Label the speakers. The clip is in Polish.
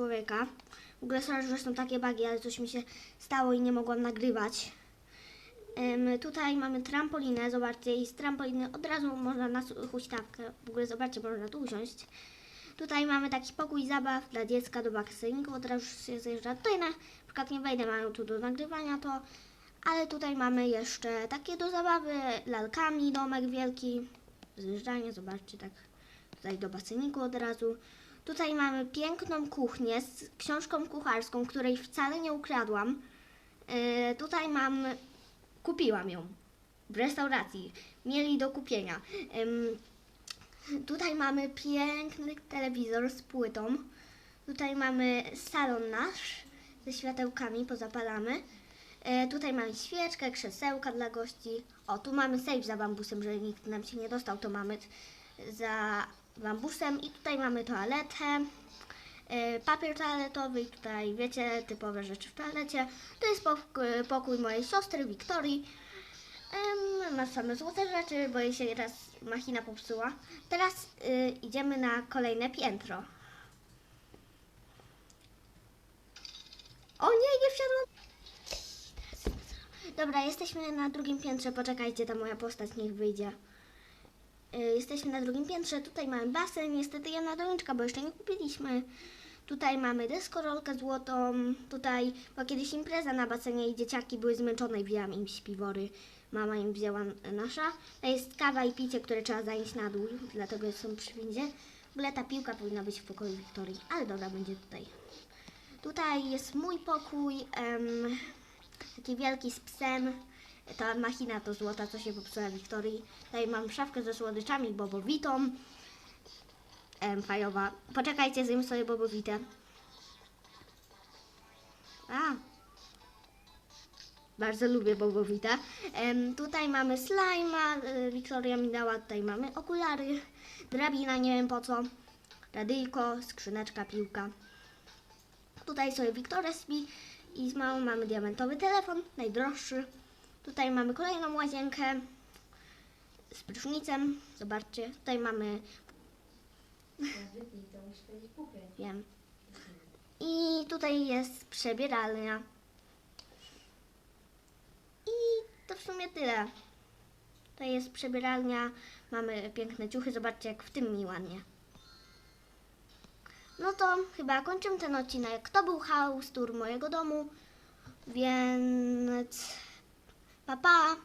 Speaker 1: człowieka. W ogóle sorry, że są takie bugi, ale coś mi się stało i nie mogłam nagrywać. Em, tutaj mamy trampolinę, zobaczcie, i z trampoliny od razu można na huśtawkę, w ogóle zobaczcie, można tu usiąść. Tutaj mamy taki pokój zabaw dla dziecka do baseniku, od razu się zjeżdża. Tutaj na przykład nie wejdę, mają tu do nagrywania to, ale tutaj mamy jeszcze takie do zabawy, lalkami, domek wielki, zjeżdżanie, zobaczcie, tak tutaj do baseniku od razu. Tutaj mamy piękną kuchnię z książką kucharską, której wcale nie ukradłam. Yy, tutaj mam, kupiłam ją w restauracji. Mieli do kupienia. Ym, tutaj mamy piękny telewizor z płytą. Tutaj mamy salon nasz ze światełkami, pozapalamy. E, tutaj mamy świeczkę, krzesełka dla gości. O, tu mamy safe za bambusem, żeby nikt nam się nie dostał, to mamy za bambusem. I tutaj mamy toaletę, e, papier toaletowy i tutaj, wiecie, typowe rzeczy w toalecie. To jest pok- pokój mojej siostry, Wiktorii. Em, ma same złote rzeczy, bo jej się raz machina popsuła. Teraz y, idziemy na kolejne piętro. O nie, nie wsiadłam. Dobra, jesteśmy na drugim piętrze. Poczekajcie, ta moja postać niech wyjdzie. Y, Jesteśmy na drugim piętrze. Tutaj mamy basen. Niestety jedna doniczka, bo jeszcze nie kupiliśmy. Tutaj mamy deskorolkę złotą. Tutaj była kiedyś impreza na basenie i dzieciaki były zmęczone i wzięłam im śpiwory. Mama im wzięła nasza. To jest kawa i picie, które trzeba zanieść na dół, dlatego są przy windzie. W ogóle ta piłka powinna być w pokoju Wiktorii, ale dobra, będzie tutaj. Tutaj jest mój pokój, em, taki wielki z psem. Ta machina to złota, co się popsuła Wiktorii. Tutaj mam szafkę ze słodyczami bobowitą. Em, fajowa. Poczekajcie, zjem sobie bobowitę. A, bardzo lubię bobowitę. Em, tutaj mamy slajma, y, Wiktoria mi dała, tutaj mamy okulary, drabina, nie wiem po co, radyjko, skrzyneczka, piłka. Tutaj sobie Wiktoria śpi i z mamą mamy diamentowy telefon, najdroższy. Tutaj mamy kolejną łazienkę z prysznicem, zobaczcie, tutaj mamy, wiem, i tutaj jest przebieralnia. I to w sumie tyle. To jest przebieralnia, mamy piękne ciuchy, zobaczcie jak w tym mi ładnie. No to chyba kończymy ten odcinek. To był house tour mojego domu, więc pa pa!